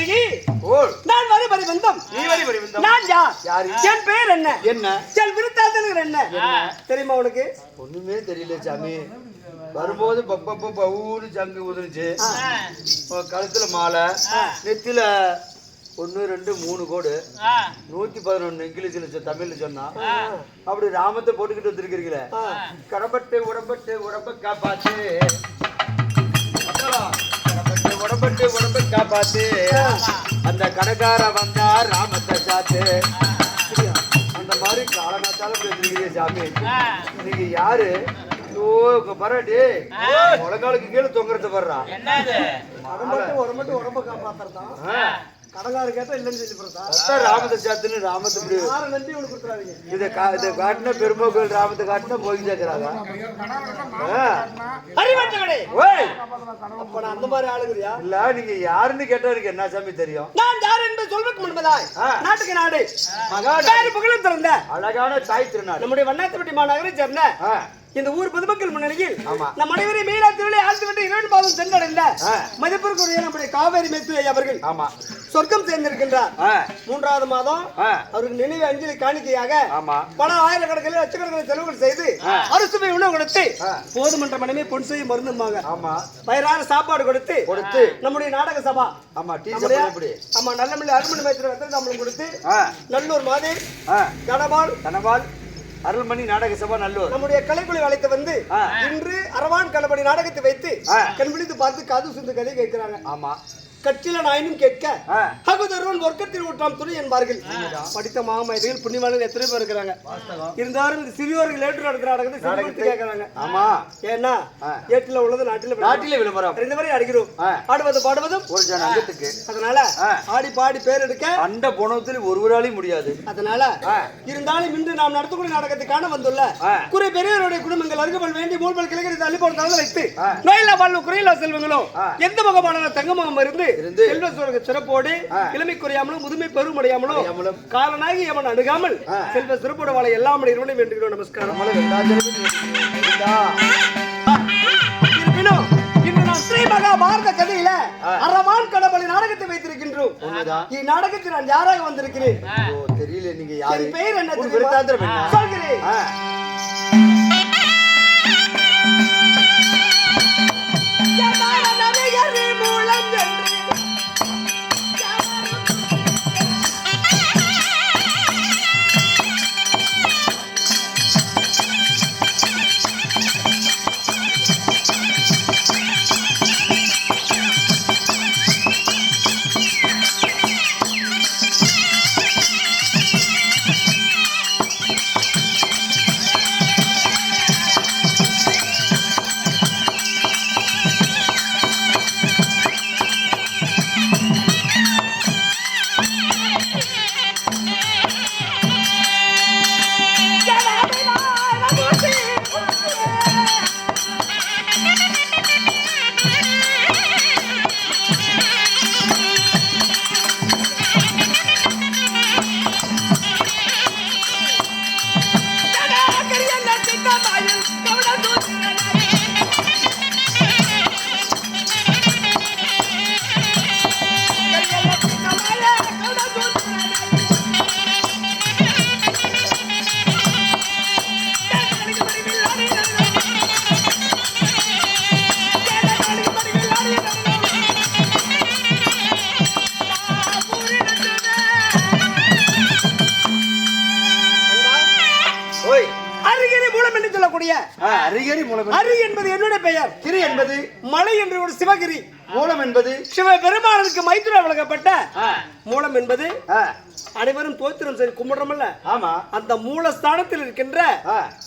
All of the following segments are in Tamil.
ஓல். நான் வரி வரி வந்தம் நீ வரி வரி வந்தம். நான் யார்? யாரு? என் பெயர் என்ன? என்ன? என் விருத்தாந்தனுக்கு என்ன? தெரியுமா உனக்கு? ஒண்ணுமே தெரியல சாமி. வரும்போது பப்பப்ப பவுன்னு சங்கு உதிரிச்சு கழுத்துல மாலை. நெத்தில ஒன்று ரெண்டு மூணு கோடு. நூத்தி பதினொன்னு இங்கிலீஷ்ல தமிழ்ல சொன்னா. அப்படி ராமத்தை போட்டுக்கிட்டு வந்திருக்கிறீங்களே. கடம்பட்டு உடம்பட்டு உடம்ப காப்பாத்து. உடம்பட்டு உடம்ப காப்பாத்து. அந்த கடைக்கார வந்தா ராமத்தை சாத்து. அந்த மாதிரி காலங்காத்தால பேசுறீங்க சாமி. நீங்க யாரு? பரடி முழங்காலுக்கு கீழே தொங்குறத வர்றா உடம்பட்டு உடம்பட்டு உடம்ப காப்பாத்துறதான் கடங்காரு கேட்டா இல்லைன்னு சொல்லி போறதா ராமத்தை நம்பி உனக்கு கொடுத்துறாதீங்க. இதை கா இதை காட்டினா பெருமை கோயில் ராமத்தை காட்டினா போய் சேர்க்கிறாங்க அப்ப நான் அந்த மாதிரி ஆளுங்கிறியா? இல்ல நீங்க யாருன்னு கேட்டா எனக்கு என்ன சாமி தெரியும்? நான் யார் என்பது சொல்வதற்கு முன்பதாய். நாட்டுக்கு நாடு. பேரு புகழும் திறந்த? அழகான தாய் திருநாடு. நம்முடைய வண்ணாத்துப்பட்டி மாநகரை சேர்ந்த இந்த ஊர் பொதுமக்கள் முன்னணியில். நம் அனைவரையும் மீனா திருவிழை ஆழ்த்து விட்டு இரண்டு பாதம் சென்றடைந்த. மதிப்பிற்குரிய நம்முடைய காவேரி மேத்துரை அவர்கள் ஆமா. சொர்க்கம் சேர்ந்திருக்கின்றார். மூன்றாவது மாதம் அவருக்கு நினைவு அஞ்சலி காணிக்கையாக பல ஆயிரக்கணக்கில் லட்சக்கணக்கில் செலவுகள் செய்து அறுசுவை உணவு கொடுத்து. போதுமன்ற மனமே பொன் மருந்துமாங்க ஆமா. வயிறார சாப்பாடு கொடுத்து கொடுத்து. நம்முடைய நாடக சபா ஆமா ஆமா நல்லமல்லி அருமணி மேத்திர வந்து நம்மளுக்கு கொடுத்து நல்லூர் மாதிரி கடவாள் கனவால் அருள்மணி நாடக சபா நல்லூர் நம்முடைய கலைக்குழு அழைத்து வந்து. இன்று அரவான் கலபடி நாடகத்தை வைத்து. கண்பிடித்து பார்த்து காது சுந்து கதை கேட்கிறாங்க ஆமா கட்சியில நாயினும் கேட்க அகுதருவன் ஒர்க்கத்தில் ஊற்றாம் துணை என்பார்கள் படித்த மாமயத்தில் புண்ணியவான்கள் எத்தனை பேர் இருக்கிறாங்க இருந்தாலும் இந்த சிறியோர்கள் ஏற்று நடத்துற நாடகத்தை சிறுபடுத்தி கேட்கறாங்க ஆமா ஏன்னா. ஏட்டில் உள்ளது நாட்டில். நாட்டிலே விளம்பரம் ரெண்டு பேரையும் அடிக்கிறோம். ஆடுவது பாடுவதும் ஒரு ஜன அங்கத்துக்கு அதனால. ஆடி பாடி பேர் எடுக்க அண்ட போனத்தில் ஒருவராலையும் முடியாது அதனால. இருந்தாலும் இன்று நாம் நடத்தக்கூடிய நாடகத்தை காண வந்துள்ள. குறை பெரியவருடைய குடும்பங்கள் அருகமல் வேண்டி மூல்பல் கிழக்கு தள்ளி போன தலை வைத்து ஆ. நோயில்லா வாழ்வு குறையில்லா செல்வங்களும். எந்த முகமான தங்கமுகம் இருந்து இருந்து செல்வ சுரங்க சிறப்போடு. இளமை குறையாமலும் முதுமை பெருமடையாமலும் காலனாகி அவன் அணுகாமல். செல்வ சிறப்போட வாழ எல்லாம் இருவனை வேண்டுகிறோம். நமஸ்காரம். இருப்பினும் இன்று நாம் ஸ்ரீ மகா பாரத கதையில ஆ. அறவான் கடவுளை நாடகத்தை வைத்திருக்கின்றோம். இந்நாடகத்தில் நான் யாராக வந்திருக்கிறேன்? தெரியல நீங்க யாரு? பெயர் என்ன? சொல்கிறேன். ஆ, அரிகரி மூலம் அரி என்பது என்னுடைய பெயர். கிரி என்பது மலை என்று ஒரு சிவகிரி. மூலம் என்பது சிவ பெருமானுக்கு மைத்துர வழங்கப்பட்ட மூலம் என்பது அனைவரும் தோத்திரம் சரி கும்பிடுறோம்ல ஆமா. அந்த மூலஸ்தானத்தில் இருக்கின்ற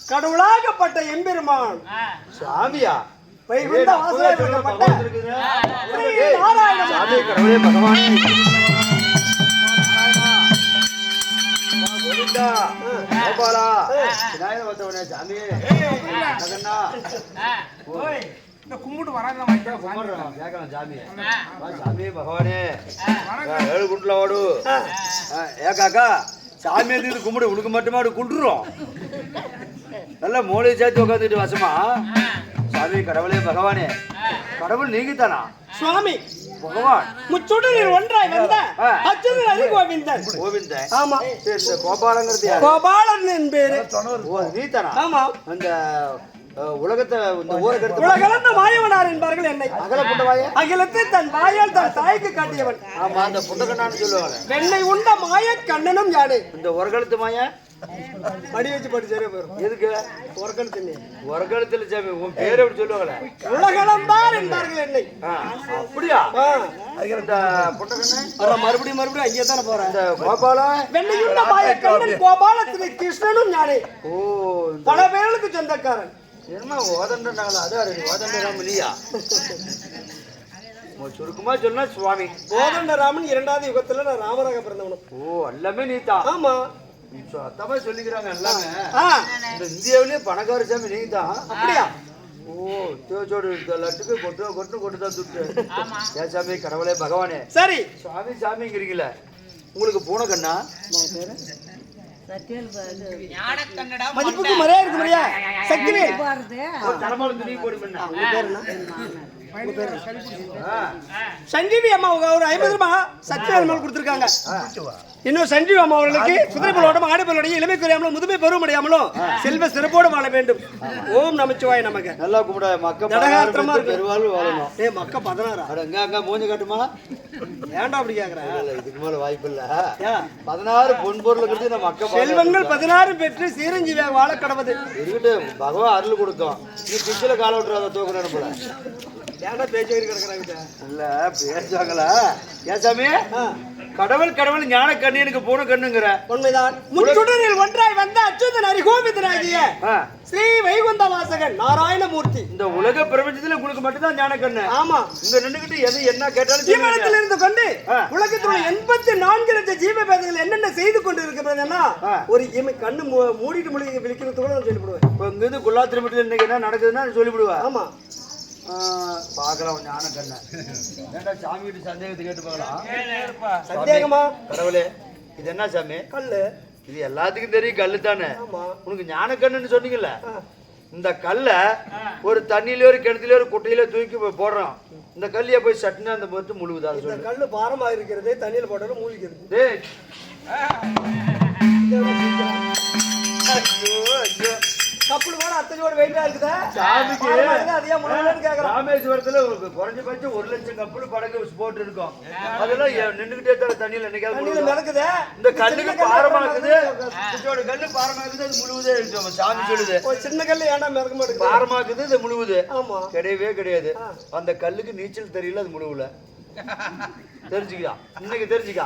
கடவுளாகப்பட்ட எம்பெருமான். சாமியா? வைகுந்த ஏய், நான் கோவிந்தா, கோபாலா, விநாயகர் வந்தவனே, சாமி, ஜகன்னா, கும்பிடுறோம், கேட்கலாம் சாமி. சாமி, பகவானே, ஏழு குண்டுல ஓடு. ஏ காக்கா சாமி எழுதி கும்பிடு. உனக்கு மட்டுமா அப்படி குண்டுறோம் நல்லா மூளையை சேர்த்து உட்காந்துட்டு வசமா? சாமி கடவுளே பகவானே. கடவுள் நீங்க தானா சுவாமி பகவான். முச்சுடரில் ஒன்றாய் வந்த. அச்சுதன் ஹரி கோவிந்தன் கோவிந்தன். ஆமா. சரி, இந்த கோபாலங்கிறது யாரு? கோபாலன் பேரு. ஓ நீ தானா ஆமா. அந்த உலகத்தை இந்த ஊரை கெடுத்து உலகளந்த மாயவனார் என்பார்கள் என்னை. அகல புண்டவாய அகிலத்தை தன் வாயால் தன் தாய்க்கு காட்டியவன். ஆமா அந்த புண்டகண்ணான்னு சொல்லுவாங்க. வெண்ணை உண்ட மாய கண்ணனும் யானே இந்த ஒரகழுத்து மாய? அடி வச்சு பட்டு சரியா போயிடும் எதுக்கு? உறக்கல் ஒரகழுத்துல சாமி உன் பேர் எப்படி சொல்லுவாங்களே? உலகளந்தார் என்பார்கள் என்னை. அப்படியா. இந்த புண்டகண்ணன் அப்புறம் மறுபடியும் மறுபடியும் அங்கேயே தானே போறேன். இந்த கோபாலா? கிருஷ்ணனும் ஓ பல பேர்களுக்கு சொந்தக்காரன். என்ன ஓதண்டாங்களா அதான் ஓதண்ட ராமலியா சுருக்கமா சொன்னா சுவாமி. கோதண்டராமன் இரண்டாவது யுகத்துல நான் ராமராக பிறந்தவனும். ஓ எல்லாமே நீ தான். ஆமா. அத்தமா சொல்லிக்கிறாங்க எல்லாமே. இந்த இந்தியாவிலேயே பணக்கார சாமி நீ தான் அப்படியா? ஓ தேவச்சோடு இந்த லட்டுக்கு கொட்டு கொட்டு கொட்டு தான் துட்டு ஏன் சாமி கடவுளே பகவானே. சரி. சாமி சாமிங்கிறீங்களே. உங்களுக்கு பூனை கண்ணா? மதிப்புக்கு மரியாதை இருக்கு மரியா சக்திவேல். தலைமால துணி போடு பண்ணா சஞ்சீவி அம்மா அவங்க ஒரு ஐம்பது ரூபாய் சத்யவேல் மேல் கொடுத்துருக்காங்க. இன்னும் சஞ்சீவி அம்மா அவர்களுக்கு குதிரை பலோடும் ஆடு பலோடையும் இளமை குறையாமலும் முதுமை பருவமடையாமலும் செல்வ சிறப்போடு வாழ வேண்டும். ஓம் நமச்சிவாய் நமக்கு நல்லா கும்பிட மக்க தடகாத்திரமா இருக்கு. பெருவாழ்வு வாழணும். ஏ மக்க பதினாறா? அட எங்க அங்க மூஞ்சி காட்டுமா? ஏன்டா அப்படி கேக்குறேன் இதுக்கு மேல வாய்ப்பு இல்ல? பதினாறு பொன் பொருள் இருக்கிறது நம்ம அக்க செல்வங்கள் பதினாறு பெற்று சீரஞ்சீவியாக வாழ கடவுது. இருக்கட்டும் பகவான் அருள் கொடுத்தோம். நீ பிச்சில கால விட்டுறாத தூக்குறேன் போல. ஏன்டா பேச்சு கிடக்குறாங்க இல்ல பேசுவாங்களா கடவுள் கடவுள் ஞான கண்ணு எனக்கு பூனை கண்ணுங்கிற. உண்மைதான். முச்சுடரில் ஒன்றாய் வந்த அச்சுதன் ஹரிகோவிந்தனாகிய ஆ, ஸ்ரீ வைகுந்த வாசகன் நாராயணமூர்த்தி. இந்த உலக பிரபஞ்சத்துல உங்களுக்கு மட்டும்தான் ஞான கண்ணு. ஆமா. இங்க நின்னுகிட்டு எது என்ன கேட்டாலும். ஜீவனத்தில் இருந்து கொண்டு. உலகத்தில் எண்பத்தி நான்கு லட்சம் ஜீவ பேதங்கள் என்னென்ன செய்து கொண்டு இருக்கிறதுன்னா. ஒரு இமை கண்ணு மூடிட்டு முழுகி விழிக்கிறது கூட நான் சொல்லிவிடுவேன். இப்ப இங்க இருந்து குல்லாத்திரி மட்டும் இன்னைக்கு என்ன நடக்குதுன்னா சொல்லிவிடுவா. ஆமா. பாக்கலாம் ஞான கண்ணு. ஏன்டா சாமி கிட்ட சந்தேகத்தை கேட்டு பார்க்கலாம்? சந்தேகமா? கடவுளே இது என்ன சாமி? கல்லு. இது எல்லாத்துக்கும் தெரியும் கல்லு தானே. ஆமா. உனக்கு ஞான கண்ணுன்னு சொன்னீங்கல்ல. இந்த கல்லை ஒரு தண்ணியிலயோ ஒரு கிணத்துலயோ ஒரு குட்டையில தூக்கி போய் போடுறோம். இந்த கல்லியை போய் சட்டுன்னு அந்த மொத்தம் முழுகுதா இந்த சொல்லு. கல்லு பாரமா இருக்கிறது தண்ணியில் போட்டாலும் மூழ்கிறது டேய். ஐயோ ஐயோ. கப்பல் கூட அத்தனையோட வெயிட்டா இருக்குதா? அதையா முழுகலன்னு கேக்குறான். ராமேஸ்வரத்துல ஒரு குறைஞ்சபட்சம் ஒரு லட்சம் கப்பல் படகு போட்டு இருக்கும் அதெல்லாம் நின்னுகிட்டே தான் தண்ணியில என்னைக்காவது? மிதக்குதே இந்த கல்லுக்கு சின்ன கல்லு பாரமா மிதக்குது. இருக்குது? இதோட கல்லு பாரமா இருக்குது அது முழுவதே இருக்கு சாமி சொல்லுது. சின்ன கல்லு ஏன்டா மிதக்க மாட்டேங்குது? பாரமா இருக்குது இது முழுவுது ஆமா. கிடையவே கிடையாது. அந்த கல்லுக்கு நீச்சல் தெரியல அது முழுவுல தெரிஞ்சுக்கியா? இன்னைக்கு தெரிஞ்சுக்கா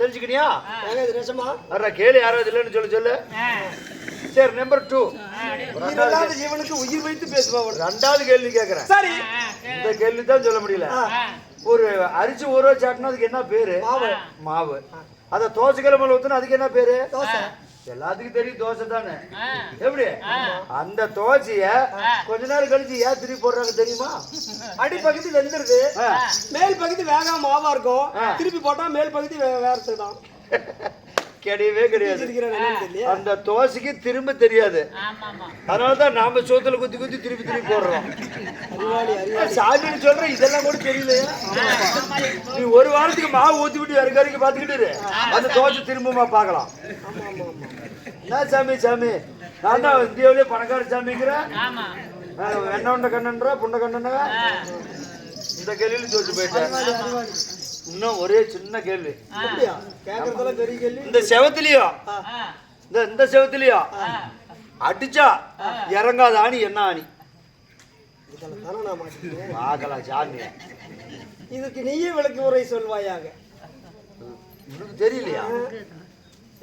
தெரிஞ்சுக்கினியா? ஏங்க இது ரேஷமா? அற கேளு யாராவது இல்லைன்னு சொல்லு சொல்லு. சரி நம்பர் டூ உயிரில்லாத ஜீவனுக்கு உயிர் வைத்து பேசுபவன் ரெண்டாவது கேள்வி கேக்குறேன். சரி. இந்த கேள்வி தான் சொல்ல முடியல. ஒரு அரிசி ஊற வச்சாட்டினா அதுக்கு என்ன பேரு? மாவு. மாவு. அத தோசை கிழமை ஊத்துனா அதுக்கு என்ன பேரு? தோசை. எல்லாத்துக்கும் தெரியும் தோசை தானே? எப்படி? அந்த தோசைய கொஞ்ச நேரம் கழிச்சு ஏன் திருப்பி போடுறாங்க தெரியுமா? அடிப்பகுதி வெந்துருது. ஆ. மேல் பகுதி வேகாம மாவா இருக்கும். திருப்பி போட்டா மேல் பகுதி வே- வேறது தான். கிடையவே கிடையாது. அந்த தோசைக்கு திரும்ப தெரியாது. அதனால தான் நாம சோத்துல குத்தி குத்தி திருப்பி திருப்பி போடுறோம். சாமின்னு சொல்ற இதெல்லாம் கூட தெரியலையா? நீ ஒரு வாரத்துக்கு மாவு ஊத்தி விட்டு இறக்க இறக்கி பாத்துக்கிட்டு. அந்த தோசை திரும்பமா ஆமா என்ன சாமி சாமி? நான் தான் இந்தியாவிலே பணக்கார சாமிங்கிறேன். என்ன உண்ட கண்ணன்றா புண்ட கண்ணனா இந்த கேள்வியில தோச்சு போயிட்டேன். இன்னும் ஒரே சின்ன கேள்வி. அப்படியா? கேக்குறதெல்லாம் பெரிய கேள்வி. இந்த செவத்துலயோ. இந்த இந்த செவத்துலயோ? அடிச்சா இறங்காத ஆணி என்ன ஆணி? பார்க்கலாம் சாமி. இதுக்கு நீயே விளக்கு உரை சொல்வாயாக. தெரியலையா?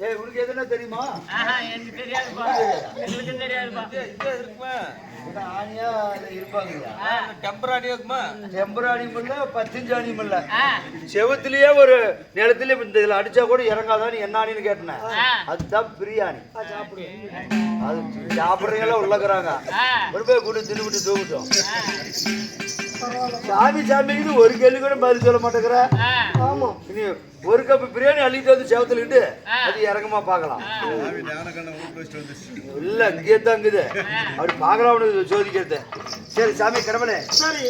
ஏய் உனக்கு எதுனா தெரியுமா? எனக்கு தெரியாதுப்பா. எங்களுக்கு தெரியாதுப்பா. ஆணியா அதுல இருப்பாங்கய்யா. ஆ, டெம்பராணி இல்ல பத்திஞ்சாணி இல்ல. செவத்திலேயே ஒரு நிலத்திலே இந்த இதுல அடிச்சா கூட இறங்காதான்னு என்ன ஆணின்னு கேட்டேன். அதுதான் பிரியாணி. அது சாப்பிட்றீங்களா? உள்ளக்கிறாங்க. ஆ, போய் கூட தின்னுபிட்டு தூக்கிட்டோம். சாமி சாமிக்கு ஒரு கேள்வி கூட பதில் சொல்ல மாட்டேங்கிற. ஆமா. இனி ஒரு கப் பிரியாணி அள்ளிட்டு வந்து செவத்துலட்டு அது இறங்கமா பார்க்கலாம். இல்ல இங்கேயே தான் இருக்குது. அப்படி பார்க்கலாம் அவனுக்கு சோதிக்கிறது. சரி சாமி கடவுளே சரி.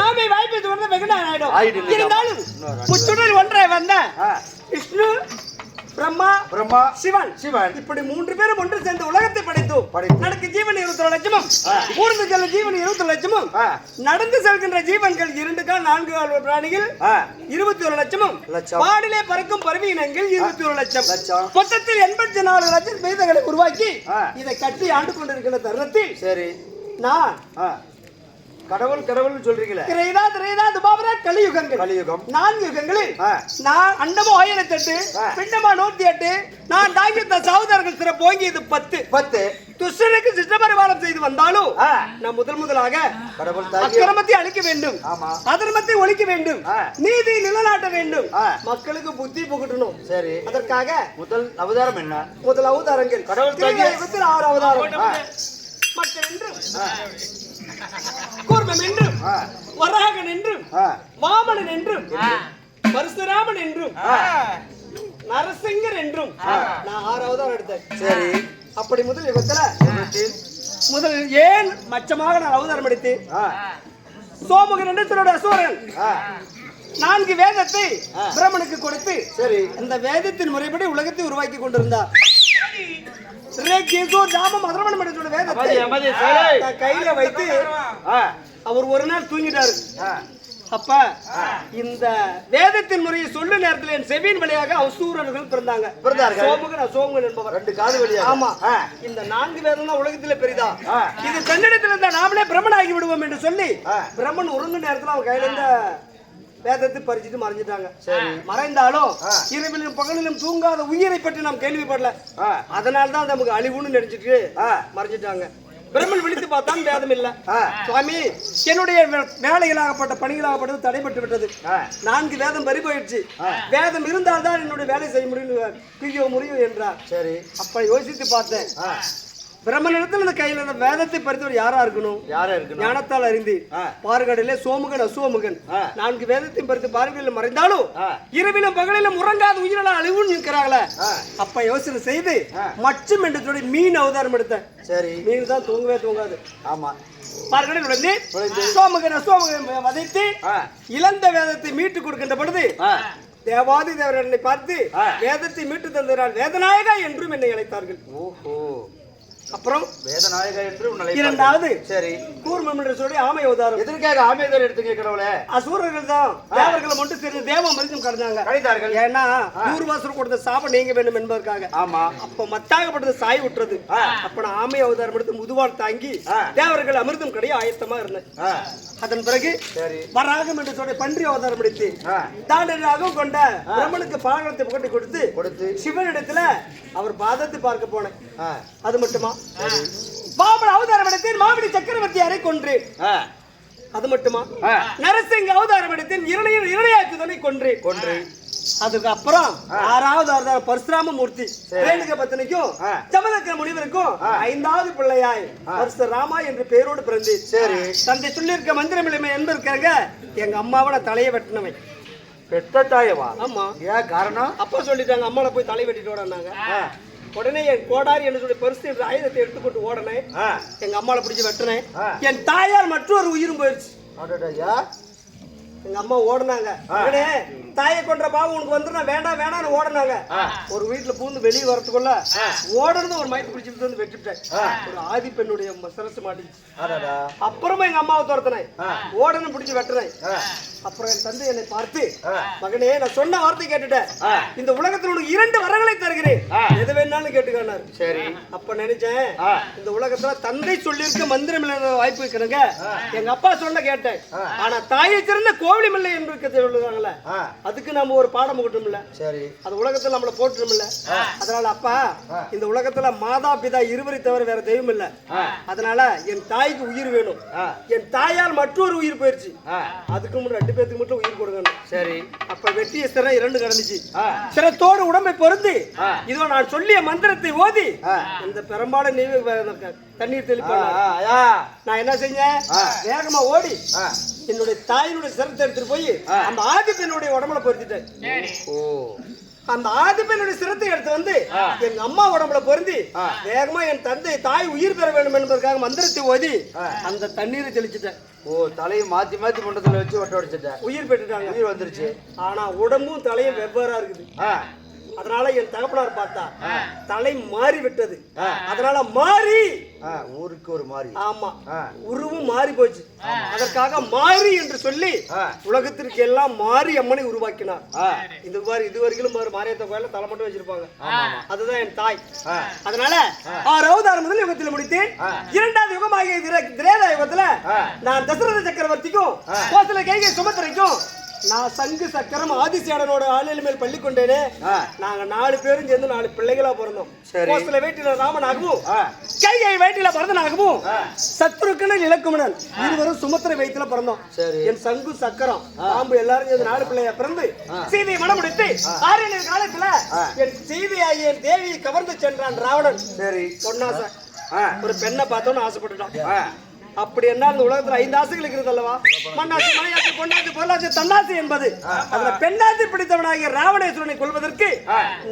நாமே வாய்ப்பு தொடர்ந்து வெகு நாள் ஆயிடும். இருந்தாலும் முச்சுடல் ஒன்றாய் வந்த. விஷ்ணு பிரம்மா பிரம்மா சிவன் சிவன் இப்படி மூன்று பேரும் ஒன்று சேர்ந்து உலகத்தை படைத்தோம். நடக்கு ஜீவன் இருபத்தி லட்சமும் ஊர்ந்து செல்ல ஜீவன் இருபத்தி லட்சமும். நடந்து செல்கின்ற ஜீவன்கள் இரண்டு கால் நான்கு கால் பிராணிகள். இருபத்தி ஒரு லட்சமும் லட்சம். வானிலே பறக்கும் பறவை இனங்கள் இருபத்தி ஒரு லட்சம். மொத்தத்தில் எண்பத்தி நாலு லட்சம் பேதங்களை உருவாக்கி. இதை கட்டி ஆண்டு கொண்டிருக்கிற தருணத்தில் சரி நான் கடவுள் கடவுள்னு சொல்றீங்களே. திரைதா திரைதா துபாபரா கலியுகங்கள். கலியுகம். நான்கு யுகங்களில். நான் அண்டமோ ஆயிரத்தி எட்டு. பிண்டமா நூத்தி எட்டு நான் தாங்கித்த சகோதரர்கள் சிறப்பு ஓங்கியது பத்து. பத்து. துஷ்டனுக்கு சிஷ்டபரிவாரம் செய்து வந்தாலும். நான் முதல் முதலாக கடவுள் அக்கிரமத்தை அழிக்க வேண்டும். ஆமா. அதர்மத்தை ஒழிக்க வேண்டும். நீதி நிலநாட்ட வேண்டும். மக்களுக்கு புத்தி புகட்டணும். சரி. அதற்காக முதல் அவதாரம் என்ன? முதல் அவதாரங்கள். கடவுள் ஆறு அவதாரம். மக்கள் என்றும் கூர்மம் என்றும். வராகன் என்றும். வாமனன் என்றும். பரசுராமன் என்றும் நரசிங்கர் என்றும். நான் ஆறாவதா எடுத்தேன். சரி. அப்படி முதல் யுகத்துல முதல் ஏன் மச்சமாக நான் அவதாரம் எடுத்து. சோமுகன் என்று தன்னோட அசுரன். நான்கு வேதத்தை பிரம்மனுக்கு கொடுத்து சரி. அந்த வேதத்தின் முறைப்படி உலகத்தை உருவாக்கி கொண்டிருந்தார். கையில வைத்து. அவர் ஒரு நாள் தூங்கிட்டாரு. அப்ப இந்த வேதத்தின் முறையை சொல்லு நேரத்தில் என் செவியின் வழியாக அசூரர்கள் பிறந்தாங்க பிறந்தார்கள். சோமுகன் அசோமுகன் என்பவர் ரெண்டு காது வழியா ஆமா. இந்த நான்கு வேதம் தான் உலகத்திலே பெரிதா. இது தன்னிடத்தில் இருந்தா நாமளே பிரம்மன் ஆகி விடுவோம் என்று சொல்லி. பிரம்மன் உறங்கும் நேரத்துல அவன் கையில இருந்த வேதத்தை பறிச்சுட்டு மறைஞ்சிட்டாங்க மறைந்தாலும். இரவிலும் பகலிலும் தூங்காத உயிரை பற்றி நாம் கேள்விப்படல. அதனால தான் நமக்கு அழிவுன்னு நினைச்சிட்டு. மறைஞ்சிட்டாங்க பிரம்மன் விழித்து பார்த்தான் வேதம் இல்ல. சுவாமி என்னுடைய வேலைகளாகப்பட்ட பணிகளாகப்பட்டது தடைபட்டு விட்டது. நான்கு வேதம் பறி போயிடுச்சு வேதம் இருந்தால்தான் என்னுடைய வேலை செய்ய முடியும் பியோ முடியும் என்றார் சரி அப்ப யோசித்து பார்த்தேன். பிரம்மனிடத்தில் இந்த கையில இந்த வேதத்தை பறித்தவர் யாரா இருக்கணும் யாரா இருக்கணும் ஞானத்தால் அறிந்து. பார்கடலே சோமுகன் அசுவமுகன் ஆ. நான்கு வேதத்தையும் பறித்து பார்களில் மறைந்தாலும் ஆ. இரவிலும் பகலிலும் உறங்காத உயிரெல்லாம் அழிவுன்னு இருக்கிறாங்களே ஆ. அப்ப யோசனை செய்து. மச்சும் என்று மீன் அவதாரம் எடுத்தேன் சரி மீன் தான் தூங்கவே தூங்காது ஆமா பார்க்கடல் நுழைந்து. சோமுகன் அசுவமுகன் வதைத்து. இழந்த வேதத்தை மீட்டு கொடுக்கின்ற பொழுது. தேவாதி தேவர் என்னை பார்த்து. வேதத்தை மீட்டு தந்தார் வேதநாயகா என்றும் என்னை அழைத்தார்கள் ஓஹோ அப்புறம் வேதநாயகா என்று உன்னை. இரண்டாவது சரி. கூர்மம் என்று சொல்லி ஆமை அவதாரம். எதற்காக ஆமேதர் எடுத்துங்க கடவுளே? அசூரர்கள் தான் தேவர்களை மட்டும் தெரிஞ்சு தேவ மரிதம் கரைஞ்சாங்க கழித்தார்கள் ஏன்னா நூறு மாசம் கொடுத்த சாபம் நீங்க வேண்டும் என்பதற்காக. ஆமா. அப்ப மத்தாகப்பட்டது சாய் விட்டுறது. அப்ப நான் ஆமை அவதாரம் எடுத்து முதுவால் தாங்கி. தேவர்கள் அமிர்தம் கடைய ஆயத்தமா இருந்தேன். அதன் பிறகு சரி. வராகம் என்று சொல்லி பன்றி அவதாரம் எடுத்து ஆ. தாண்டனாகவும் கொண்ட பிரம்மனுக்கு பாகனத்தை புகட்டி கொடுத்து கொடுத்து. சிவனிடத்துல அவர் பாதத்தை பார்க்க போனேன். அது மட்டுமா? பாபர் அவதாரம் எடுத்தேன் மாவிடி சக்கரவர்த்தியாரை கொன்று. அது மட்டுமா. நரசிங்க அவதாரம் எடுத்தேன் இரணையர் இரணையாக்குதலை கொன்று கொன்று அதுக்கு அப்புறம் ஆறாவது அவதாரம் பரசுராம மூர்த்தி. ரேணுக பத்தனைக்கும் ஆ. ஜமதக்க முனிவருக்கும். ஐந்தாவது பிள்ளையாய் பரசுராமா என்று பேரோடு பிறந்தேன் சரி தந்தை சொல்லியிருக்க மந்திரம் இளமை என்பதற்காக எங்க அம்மாவை நான் தலையை வெட்டினவன் பெத்த தாயவா ஆமா ஏன் காரணம் அப்பா சொல்லிட்டாங்க அம்மாவை போய் தலை வெட்டிட்டு ஆ. உடனே என் கோடாரி என்று சொல்லி பரிசு என்ற ஆயுதத்தை எடுத்துக்கொண்டு ஓடனேன். எங்க அம்மாவை பிடிச்சு வெட்டினேன். என் தாயார் மற்றொரு உயிரும் போயிடுச்சு? எங்க அம்மா ஓடுனாங்க தாயை கொன்ற பாவம் உனக்கு வந்து நான் வேண்டாம் வேணாம்னு ஓடினாங்க ஒரு வீட்டுல பூந்து வெளியே வரதுக்குள்ள ஓடுறது ஒரு மயத்து பிடிச்சிட்டு வந்து வெட்டிவிட்டேன். ஒரு ஆதி பெண்ணுடைய சிரசு மாட்டிச்சு அப்புறமா எங்க அம்மாவை துரத்தினேன். ஓடணும் பிடிச்சு வெட்டுறேன் அப்புறம் என் தந்தை என்னை பார்த்து மகனே நான் சொன்ன வார்த்தை கேட்டுட்டேன். இந்த உலகத்தில் உனக்கு இரண்டு வரங்களை தருகிறேன். எது வேணாலும் கேட்டுக்கானாரு சரி. அப்ப நினைச்சேன் இந்த உலகத்துல தந்தை சொல்லியிருக்க மந்திரம் இல்லாத வாய்ப்பு இருக்கிறங்க எங்க அப்பா சொல்ல கேட்டேன். ஆனா தாயை சிறந்த கோவிலும் இல்லை என்று சொல்லுவாங்கல்ல அதுக்கு நம்ம ஒரு பாடம் போட்டோம்ல சரி. அது உலகத்துல நம்மள போட்டுருமில்ல அதனால அப்பா இந்த உலகத்துல மாதா பிதா இருவரை தவிர வேற தெய்வம் இல்ல அதனால என் தாய்க்கு உயிர் வேணும். என் தாயால் மற்றொரு உயிர் போயிருச்சு. அதுக்கு முன்னாடி ரெண்டு பேத்துக்கு மட்டும் உயிர் கொடுக்கணும். சரி. அப்ப வெட்டிய சிரம் இரண்டு கடந்துச்சு சிரத்தோடு உடம்பை பொருந்தி இதோ நான் சொல்லிய மந்திரத்தை ஓதி இந்த பெரும்பாலும் நீ தண்ணீர் தெளிப்பாங்க. நான் என்ன செஞ்சேன்? வேகமா ஓடி. என்னுடைய தாயினுடைய சிரத்தை எடுத்துட்டு போய் அந்த ஆதிப்பெண்ணுடைய உடம்புல பொருத்திட்டேன். சரி. ஓ. அந்த ஆதிப்பெண்ணுடைய சிரத்தை எடுத்து வந்து எங்க அம்மா உடம்புல பொருந்தி வேகமா என் தந்தை தாய் உயிர் பெற வேண்டும் என்பதற்காக மந்திரத்தை ஓதி அந்த தண்ணீரை தெளிச்சிட்டேன். ஓ தலையை மாத்தி மாத்தி முண்டத்துல வச்சு ஒட்ட அடிச்சிட்டேன் உயிர் பெற்றுட்டாங்க. உயிர் வந்துருச்சு. ஆனா உடம்பும் தலையும் வெவ்வேறா இருக்குது. அதனால என் தகப்பனார் பார்த்தா தலை மாறி விட்டது. அதனால மாறி. ஊருக்கு ஒரு மாதிரி ஆமா. உருவம் மாறி போச்சு. அதற்காக மாறி என்று சொல்லி. உலகத்திற்கு எல்லாம் மாறி அம்மனை உருவாக்கினார். இது மாதிரி இது வரைக்கும் பாரு மாரியத்த கோயில தலை மட்டும் வச்சிருப்பாங்க. அதுதான் என் தாய். அதனால ஆறு அவதாரம் முதல் யுகத்தில் முடித்தேன். இரண்டாவது யுகமாகிய திரே- திரேதா யுகத்துல நான் தசரத சக்கரவர்த்திக்கும் கோசல கைகை சுமத்திரைக்கும் நான் சங்கு சக்கரம் ஆதிசேடனோட ஆளில் மேல் பள்ளி கொண்டேனே. நாங்க நாலு பேரும் சேர்ந்து நாலு பிள்ளைகளா பிறந்தோம். சரி. கோசல வேட்டில ராமனாகவும் கைகை வயிற்றில பரதனாகவும் சத்ருக்கனன் இலக்குமணன் இருவரும் சுமத்திரை வயிற்றுல பிறந்தோம். சரி. என் சங்கு சக்கரம் பாம்பு எல்லாரும் சேர்ந்து நாலு பிள்ளைய பிறந்து சீதையை மனம் முடித்து ஆரியனர் காலத்துல என் சீதையாகிய என் தேவியை கவர்ந்து சென்றான் ராவணன். சரி. பொன்னாசை. ஆ. ஒரு பெண்ணை பார்த்தோன்னு ஆசைப்பட்டுட்டான் அப்படி என்ன இந்த உலகத்துல ஐந்து ஆசைகள் இருக்கிறது அல்லவா? மண்ணாசை மலையாசை பொன்னாசை பொருளாசை தன்னாசை என்பது. அதுல பெண்ணாசை பிடித்தவனாகிய ராவணேஸ்வரனை கொள்வதற்கு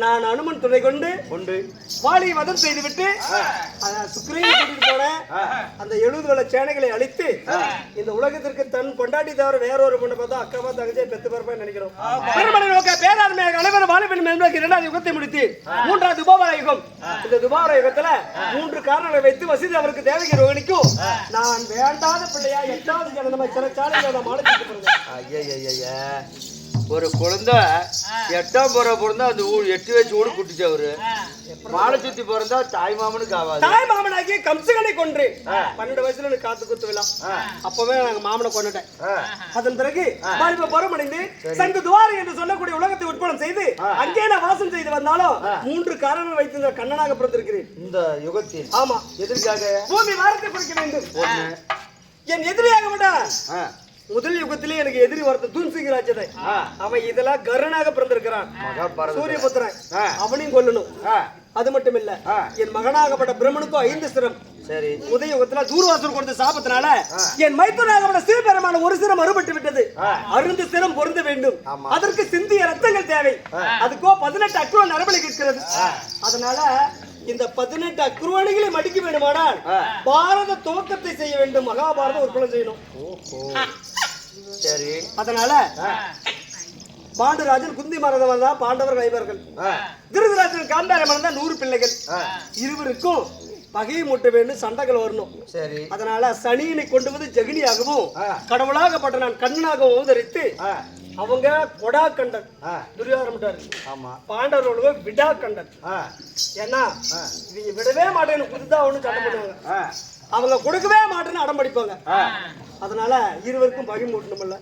நான் அனுமன் துணை கொண்டு உண்டு வாலியை வதம் செய்துவிட்டு சுக்கிரனை கூட்டிட்டு போனேன். அந்த எழுபது வள சேனைகளை அழித்து இந்த உலகத்திற்கு தன் கொண்டாடி தவிர வேறொரு பொண்ணை பார்த்தா அக்காவா தங்கச்சியை பெத்து பரப்பா நினைக்கிறோம். பெருமனை நோக்க பேராண்மையாக அனைவரும் வாலிபன் என்பதற்கு இரண்டாவது யுகத்தை முடித்து மூன்றாவது துபாவர யுகம். இந்த துபாவர யுகத்துல மூன்று காரணங்களை வைத்து வசதி அவருக்கு தேவகி ரோகிணிக்கும். நான் நான் வேண்டாத பிள்ளையா எட்டாவது ஜனதமை சிறைச்சாலையில் நான் ஆலோசித்து போறேன் ஐயா ஒரு குழந்தை எட்டாம் போற பிறந்தா அந்த ஊர் எட்டு வயசு ஊடு குட்டிச்சு அவரு. மாலை சுத்தி பிறந்தா தாய் மாமனுக்கு ஆகாது தாய் மாமனாகிய கம்சகனை கொன்றேன் பன்னெண்டு வயசுல எனக்கு காத்து குத்து விழா. அப்பவே நாங்க மாமனை கொண்டுட்டேன் அதன் பிறகு வாலிப பருவமடைந்து சங்கு துவாரி என்று சொல்லக்கூடிய உலகத்தை உட்படம் செய்து அங்கே நான் வாசம் செய்து வந்தாலும் மூன்று காரணங்கள் வைத்து கண்ணனாக பிறந்திருக்கிறேன். இந்த யுகத்தில் ஆமா. எதற்காக? பூமி வாரத்தை குறிக்க வேண்டும். என் எதிரியாக விட்டான் ஆ, முதல் யுகத்திலே எனக்கு எதிரி ஒருத்தன் தூன்சிங்க ராஜதை. அவன் இதெல்லாம் கருணாக பிறந்திருக்கிறான். சூரியபுத்திரன். அவனையும் கொல்லணும். அது மட்டும் இல்ல. என் மகனாகப்பட்ட பிரம்மனுக்கும் ஐந்து சிரம். சரி. முதல் யுகத்துல தூர்வாசர் கொடுத்த சாபத்தினால என் மைத்துனாகப்பட்ட சிவபெருமான ஒரு சிரம் அறுபட்டு விட்டது. அருந்து சிரம் பொருந்த வேண்டும். அதற்கு சிந்திய ரத்தங்கள் தேவை. அதுக்கோ பதினெட்டு அக்ரோ நரபலி இருக்கிறது அதனால இந்த பதினெட்டு அக்ருவணிகளை மடிக்க வேண்டுமானால் பாரத துவக்கத்தை செய்ய வேண்டும். மகாபாரதம் உற்பத்தி செய்யணும். ஓஹோ. சரி. அதனால பாண்டுராஜன் குந்தி மரதவன் தான் பாண்டவர்கள் ஐவர்கள் ஆ, திருதராஜன் காந்தாரமன் தான் நூறு பிள்ளைகள். இருவருக்கும் பகையை மூட்ட வேண்டும் சண்டைகள் வரணும். சரி. அதனால சனியினை கொண்டு வந்து ஜெகினியாகவும். கடவுளாகப்பட்ட நான் கண்ணனாகவும் அவதரித்து ஆ, அவங்க கொடா கண்டன் ஆ, துரியோதரமிட்டாரு ஆமா. பாண்டவர்களோ விடா கண்டன் ஏன்னா இவங்க விடவே மாட்டேன்னு புதுதா ஒண்ணு சண்டை பண்ணுவாங்க அவங்க கொடுக்கவே மாட்டேன்னு அடம் படிப்பாங்க. அதனால இருவருக்கும் பகை மூட்டணும்ல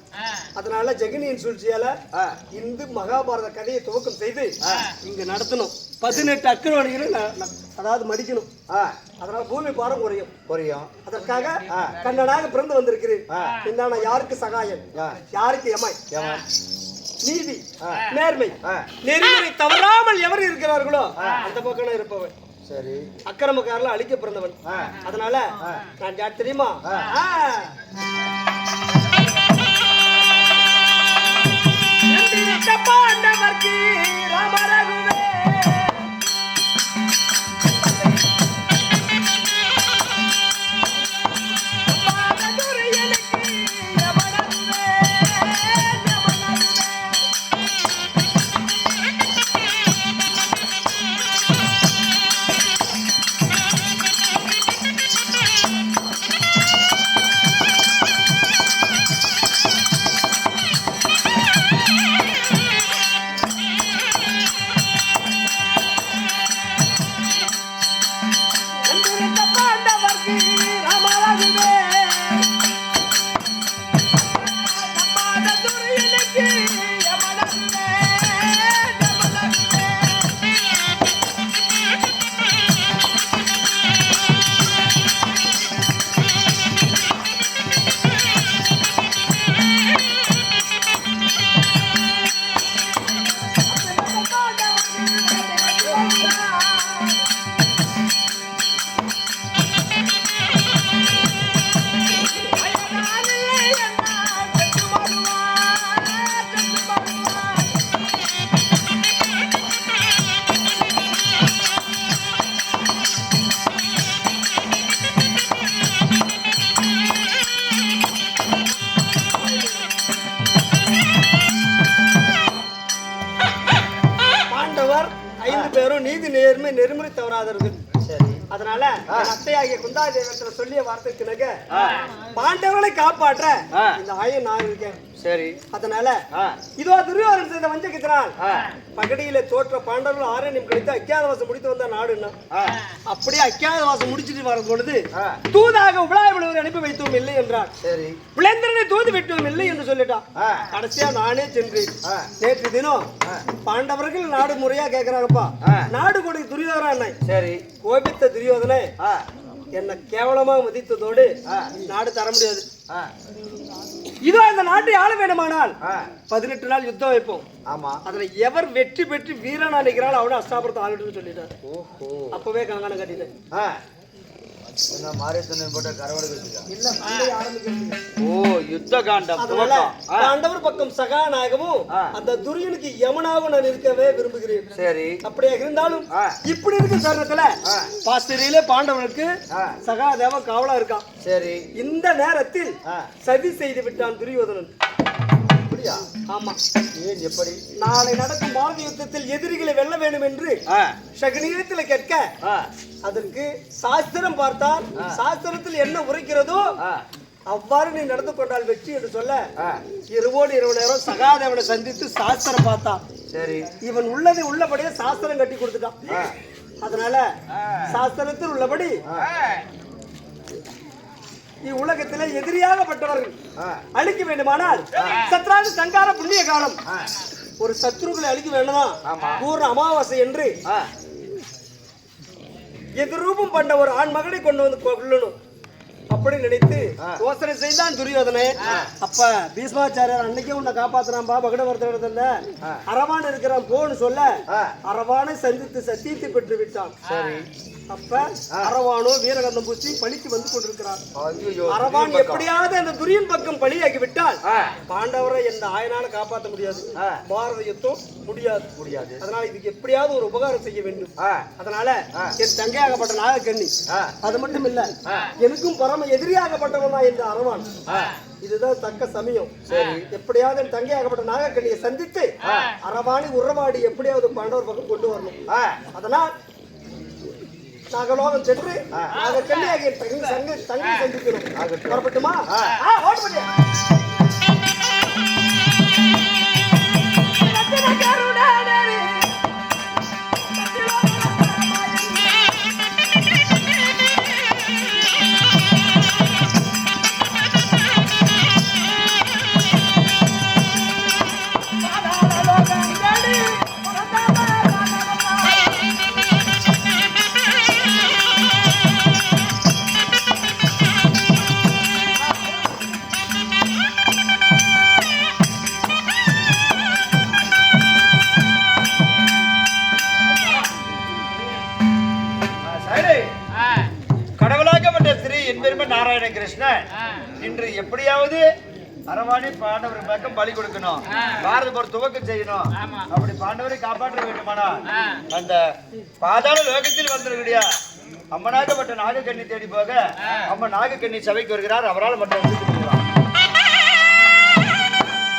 அதனால ஜெகினியின் சூழ்ச்சியால. இந்து மகாபாரத கதையை துவக்கம் செய்து இங்க நடத்தணும். பதினெட்டு அக்கிரவணிகளை ந- ந- அதாவது மடிக்கணும் ஆ, அதனால பூமி பாரம் குறையும். புரியும் அதற்காக கண்ணனாக பிறந்து வந்திருக்கிறேன். இந்தான யாருக்கு சகாயம். யாருக்கு எமாய்? நீதி. நேர்மை. நெறிமுறை தவறாமல் எவர் இருக்கிறார்களோ அந்த பக்கம் இருப்பவன். சரி. அக்கிரமக்காரில் அழிக்க பிறந்தவன். அதனால நான் யார் தெரியுமா? பாண்டவர்க்கு ராமரகுவே. சொல்லிய வார்த்தைக்கு பாண்டவர்களை காப்பாற்ற. இந்த ஆயம் நான் இருக்கேன் சரி. அதனால இதோ துரியோதனன் செய்த வஞ்சகத்தினால் பகடியில தோற்ற பாண்டவர்கள் ஆரண்யம் கழித்து அக்கியாதவாசம் முடித்து வந்த நாடுன்னா அப்படியே அக்கியாதவாசம் முடிச்சிட்டு வரும் பொழுது. தூதாக உலாய் விழுவதை அனுப்பி வைத்தோம் இல்லை என்றார். சரி. விளந்திரனை தூது விட்டோம் இல்லை என்று சொல்லிட்டான். கடைசியா நானே சென்றேன். நேற்று தினம் பாண்டவர்கள் நாடு முறையா கேக்குறாங்கப்பா. ஆ. நாடு கொடி துரியோதனா சரி. கோபித்த துரியோதனை என்ன கேவலமா மதித்ததோடு. நாடு தர முடியாது. இதோ இந்த நாட்டை ஆள வேண்டுமானால் பதினெட்டு நாள் யுத்தம் வைப்போம். ஆமா. அதுல எவர் வெற்றி பெற்று வீரனா நினைக்கிறாள் அவன அஷ்டாபுரத்தை ஆளுன்னு சொல்லிட்டாரு. அப்பவே கங்கணம் கட்டிட்டேன். ஓ யுத்த காண்டம் பக்கம். அந்த துரியனுக்கு யமனாகவும் நான் இருக்கவே விரும்புகிறேன். சரி. அப்படியாக இருந்தாலும். இப்படி இருக்க தருணத்துல. பாஸ்திரியிலே பாண்டவனுக்கு சகாதேவ காவலா இருக்கான். சரி. இந்த நேரத்தில் சதி செய்து விட்டான் துரியோதனன். அப்படியா ஆமா. ஏன் எப்படி? நாளை நடக்கும் மாத யுத்தத்தில் எதிரிகளை வெல்ல வேண்டும் என்று ஆ சகனீயத்தில் கேட்க அதற்கு சாஸ்திரம் பார்த்தால் சாஸ்திரத்தில் என்ன உரைக்கிறதோ அவ்வாறு நீ நடந்து கொண்டால் வெற்றி என்று சொல்ல இருவோடு இரவு நேரம் சகாதேவனை சந்தித்து சாஸ்திரம் பார்த்தான். சரி. இவன் உள்ளதை உள்ளபடியே சாஸ்திரம் கட்டி கொடுத்துட்டான். அதனால சாஸ்திரத்தில் உள்ளபடி இவ்வுலகத்திலே எதிரியாகப்பட்டவர்கள் அழிக்க வேண்டுமானால் சத்ராஜ சங்கார புண்ணிய காலம். ஒரு சத்ருக்களை அழிக்க வேண்டுமா. பூர்ண அமாவாசை என்று எதிரூபம் பண்ண ஒரு ஆண் மகனை கொண்டு வந்து கொள்ளணும் அப்படி நினைத்து யோசனை செய்தான் துரியோதனை. அப்ப பீஷ்மாச்சாரியர் அன்னைக்கே உன்னை காப்பாத்துறான்பா பகடவர்த்தனத்துல அரவான் இருக்கிறான் போன்னு சொல்ல. அரவானை சந்தித்து சத்தியத்தை பெற்று விட்டான் சரி. அப்ப அரவானோ வீரகந்தம் பூசி பழிக்கு வந்து கொண்டிருக்கிறான் ஐயோ அரவான் எப்படியாவது அந்த துரியன் பக்கம் பழியாகி விட்டால் பாண்டவரை எந்த ஆயனால காப்பாற்ற முடியாது. பாரத யுத்தம் முடியாது. முடியாது. அதனால இதுக்கு எப்படியாவது ஒரு உபகாரம் செய்ய வேண்டும். அதனால என் தங்கையாகப்பட்ட நாகக்கண்ணி. அது மட்டும் இல்ல எனக்கும் பரம எதிரியாகப்பட்டவனா இந்த அரவான். இதுதான் தக்க சமயம். எப்படியாவது என் தங்கையாகப்பட்ட நாகக்கண்ணியை சந்தித்து அரவாணி உறவாடி எப்படியாவது பாண்டவர் பக்கம் கொண்டு வரணும். அதனால் நாகலோகம் சென்று நாகக்கண்ணியாகிய என் தங்கை தங்கை தங்கை சந்திக்கிறோம் புறப்பட்டுமா ஆ, துவக்கம் செய்யணும். அப்படி பாண்டவரை காப்பாற்ற வேண்டுமானா அந்த பாதாள லோகத்தில் வந்திருக்கிறியா? அம்மனாகப்பட்ட நாகக்கண்ணி தேடி போக. அம்மன் நாகக்கண்ணி சபைக்கு வருகிறார். அவரால் மட்டும்